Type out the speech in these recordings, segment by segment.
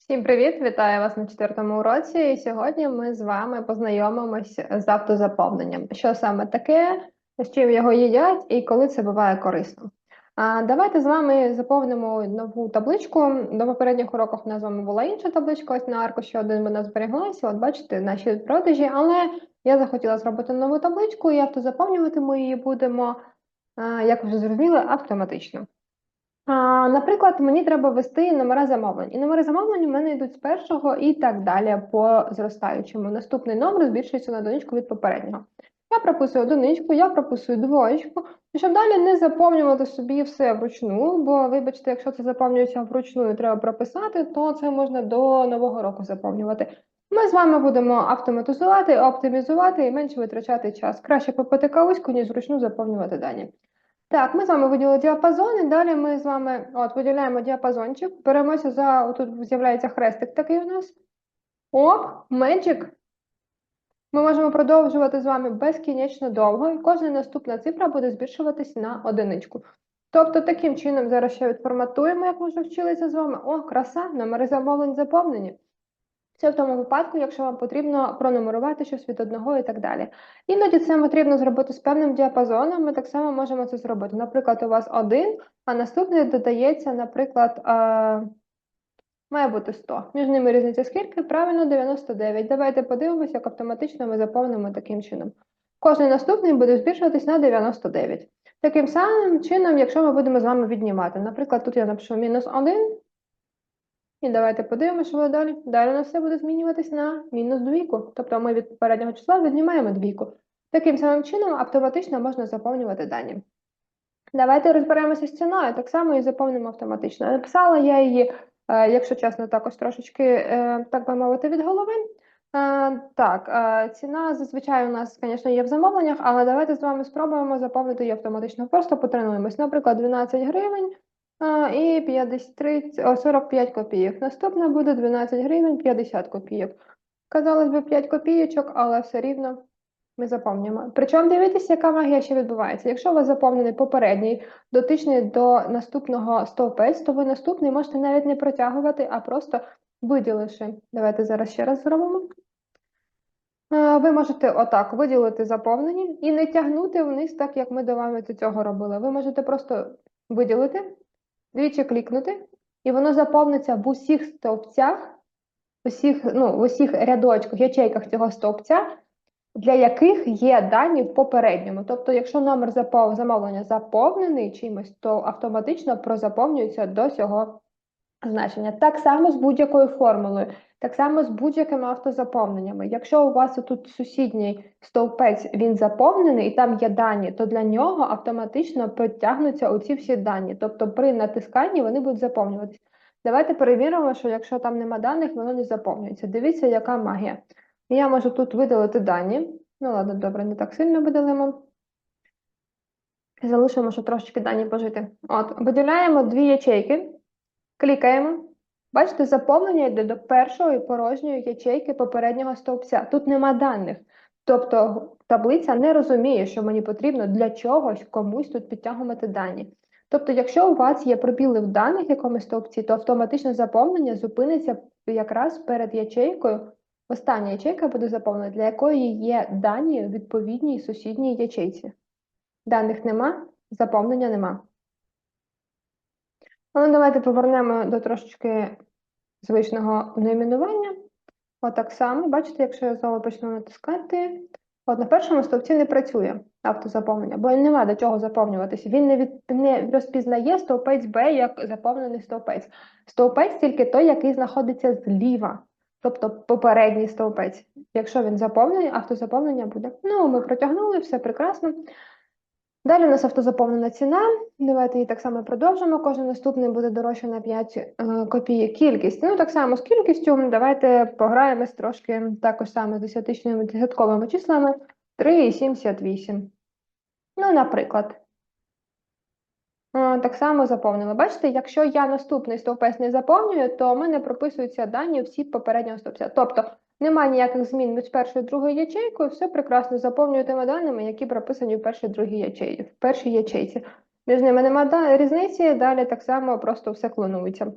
Всім привіт! Вітаю вас на четвертому уроці. І сьогодні ми з вами познайомимось з автозаповненням. Що саме таке, з чим його їдять і коли це буває корисно. А давайте з вами заповнимо нову табличку. До попередніх уроках у нас з вами була інша табличка. Ось на аркуші один вона зберіглася. От бачите, наші продажі, але я захотіла зробити нову табличку, і автозаповнювати ми її будемо, як вже зрозуміли, автоматично. Наприклад, мені треба ввести номера замовлень. І номери замовлень у мене йдуть з першого і так далі по зростаючому. Наступний номер збільшується на одиничку від попереднього. Я прописую одиничку, я прописую двоєчку, щоб далі не заповнювати собі все вручну, бо, вибачте, якщо це заповнюється вручну і треба прописати, то це можна до нового року заповнювати. Ми з вами будемо автоматизувати, оптимізувати і менше витрачати час. Краще попити кавуську, ніж вручну заповнювати дані. Так, ми з вами виділили діапазон, і далі ми з вами от, виділяємо діапазончик, беремося за, тут з'являється хрестик такий у нас. Оп, Magic. Ми можемо продовжувати з вами безкінечно довго, і кожна наступна цифра буде збільшуватись на одиничку. Тобто, таким чином, зараз ще відформатуємо, як ми вже вчилися з вами. О, краса, номери замовлень заповнені. Це в тому випадку, якщо вам потрібно пронумерувати щось від одного і так далі. Іноді це потрібно зробити з певним діапазоном, ми так само можемо це зробити. Наприклад, у вас один, а наступний додається, наприклад, е, має бути 100. Між ними різниця скільки? Правильно, 99. Давайте подивимося, як автоматично ми заповнимо таким чином. Кожний наступний буде збільшуватись на 99. Таким самим чином, якщо ми будемо з вами віднімати. Наприклад, тут я напишу мінус 1. І давайте подивимося, що буде далі. Далі у все буде змінюватись на мінус двійку. Тобто ми від попереднього числа віднімаємо двійку. Таким самим чином автоматично можна заповнювати дані. Давайте розберемося з ціною, так само і заповнимо автоматично. Написала я її, е, якщо чесно, також трошечки, е, так би мовити, від голови. Е, Так, ціна зазвичай у нас, звісно, є в замовленнях, але давайте з вами спробуємо заповнити її автоматично. Просто потренуємось. Наприклад, 12 гривень. І 53, о, 45 копійок. Наступна буде 12 гривень 50 копійок. Казалось би 5 копійочок, але все рівно ми заповнюємо. Причому дивіться, яка магія ще відбувається. Якщо у вас заповнений попередній, дотичний до наступного стовпець, то ви наступний можете навіть не протягувати, а просто виділивши. Давайте зараз ще раз зробимо. Ви можете отак виділити заповнені і не тягнути вниз, так як ми до вами до цього робили. Ви можете просто виділити двічі клікнути, і воно заповниться в усіх стовпцях, усіх, ну, в усіх рядочках, ячейках цього стовпця, для яких є дані в попередньому. Тобто, якщо номер замовлення заповнений чимось, то автоматично прозаповнюється до цього значення. Так само з будь-якою формулою. Так само з будь-якими автозаповненнями. Якщо у вас тут сусідній стовпець він заповнений і там є дані, то для нього автоматично протягнуться оці всі дані. Тобто при натисканні вони будуть заповнюватися. Давайте перевіримо, що якщо там нема даних, воно не заповнюється. Дивіться, яка магія. Я можу тут видалити дані. Ну, ладно, добре, не так сильно видалимо. Залишимо, щоб трошечки дані пожити. От, виділяємо дві ячейки, клікаємо. Бачите, заповнення йде до першої порожньої ячейки попереднього стовпця. Тут нема даних. Тобто таблиця не розуміє, що мені потрібно для чогось комусь тут підтягувати дані. Тобто, якщо у вас є пробіли в даних якомусь стовпці, то автоматичне заповнення зупиниться якраз перед ячейкою. Остання ячейка буде заповнена, для якої є дані відповідній сусідній ячейці. Даних нема, заповнення нема. Але Ну, давайте повернемо до трошечки звичного найменування. Отак само, бачите, якщо я знову почну натискати, от на першому стовпці не працює автозаповнення, бо нема до чого заповнюватися. Він не, від, не розпізнає стовпець Б як заповнений стовпець. Стовпець тільки той, який знаходиться зліва, тобто попередній стовпець. Якщо він заповнений, автозаповнення буде. Ну, ми протягнули, все прекрасно. Далі у нас автозаповнена ціна. Давайте її так само продовжимо. Кожен наступний буде дорожче на 5 е, копійок. Кількість. Ну, так само з кількістю. Давайте пограємось трошки також саме з десятичними десятковими числами 3,78. Ну, наприклад. Е, Так само заповнили. Бачите, якщо я наступний стовпець не заповнюю, то в мене прописуються дані всі попереднього стовпця. Тобто немає ніяких змін між першою і другою ячейкою, все прекрасно заповнюю тими даними, які прописані в першій другій ячейці, в першій ячейці. Між ними немає різниці, далі так само просто все клонується.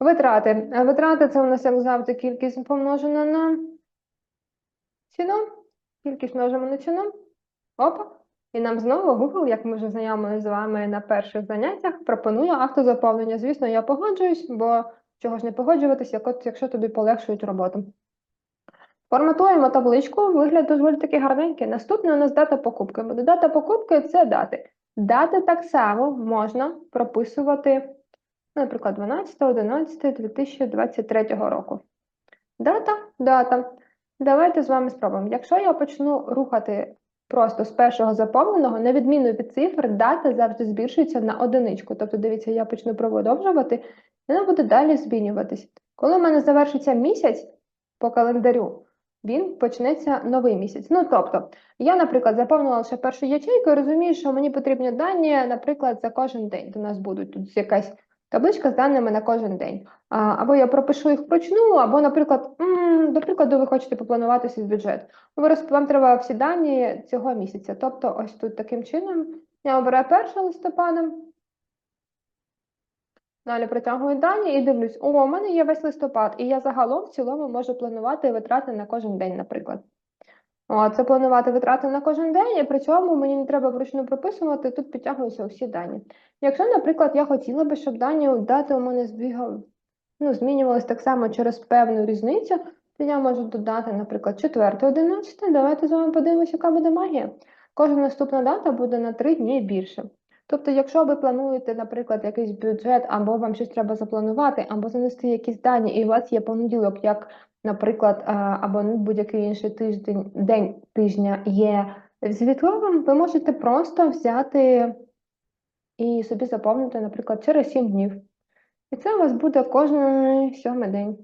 Витрати. Витрати це у нас, як завжди, кількість помножена на ціну. Кількість множимо на ціну. Опа. І нам знову Google, як ми вже знайомі з вами на перших заняттях, пропонує автозаповнення. Звісно, я погоджуюсь, бо чого ж не от, якщо тобі полегшують роботу. Форматуємо табличку, вигляд доволі такий гарненький. Наступне у нас дата покупки. Буде дата покупки це дати. Дати так само можна прописувати, наприклад, 12.11.2023 року. Дата, дата. Давайте з вами спробуємо. Якщо я почну рухати просто з першого заповненого, на відміну від цифр, дата завжди збільшується на одиничку. Тобто, дивіться, я почну продовжувати, вона буде далі змінюватись. Коли в мене завершиться місяць по календарю, він почнеться новий місяць. Ну, тобто, я, наприклад, заповнила лише першу ячейку і розумію, що мені потрібні дані, наприклад, за кожен день. У нас будуть тут якась табличка з даними на кожен день. Або я пропишу їх вручну, або, наприклад, до прикладу, ви хочете попланувати свій бюджет. Ви Вам треба всі дані цього місяця. Тобто, ось тут таким чином я обираю 1 листопада. Далі притягую дані і дивлюсь, о, у мене є весь листопад, і я загалом в цілому можу планувати витрати на кожен день, наприклад. О, це планувати витрати на кожен день, і при цьому мені не треба вручну прописувати, тут підтягуються усі дані. Якщо, наприклад, я хотіла би, щоб дані дати у мене збігали, ну, змінювалися так само через певну різницю, то я можу додати, наприклад, 4 11 Давайте з вами подивимося, яка буде магія. Кожна наступна дата буде на 3 дні більше. Тобто, якщо ви плануєте, наприклад, якийсь бюджет, або вам щось треба запланувати, або занести якісь дані, і у вас є понеділок, як, наприклад, або ну, будь-який інший тиждень, день тижня є звітливим, ви можете просто взяти і собі заповнити, наприклад, через 7 днів. І це у вас буде кожен сьомий день.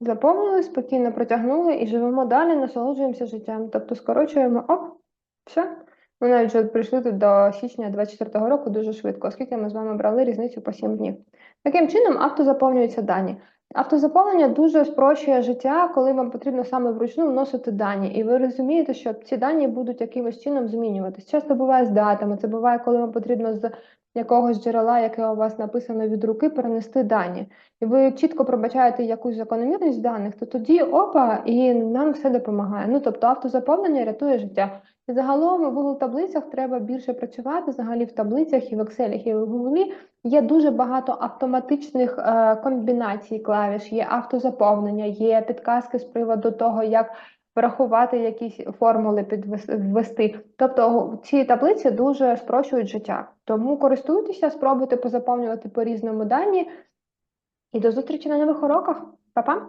Заповнили, спокійно протягнули і живемо далі, насолоджуємося життям. Тобто скорочуємо, оп, все. Ми навіть вже прийшли тут до січня 24 року дуже швидко, оскільки ми з вами брали різницю по 7 днів. Таким чином, авто заповнюються дані. Автозаповнення дуже спрощує життя, коли вам потрібно саме вручну вносити дані, і ви розумієте, що ці дані будуть якимось чином змінюватись. Часто буває з датами, це буває, коли вам потрібно з якогось джерела, яке у вас написано від руки, перенести дані. І ви чітко пробачаєте якусь закономірність даних, то тоді опа, і нам все допомагає. Ну тобто автозаповнення рятує життя. І загалом в Google таблицях треба більше працювати. Взагалі в таблицях і в Excel, і в Google є дуже багато автоматичних е, комбінацій клавіш, є автозаповнення, є підказки з приводу того, як врахувати якісь формули підвести. Тобто ці таблиці дуже спрощують життя. Тому користуйтеся, спробуйте позаповнювати по-різному дані. І до зустрічі на нових уроках. Па-па!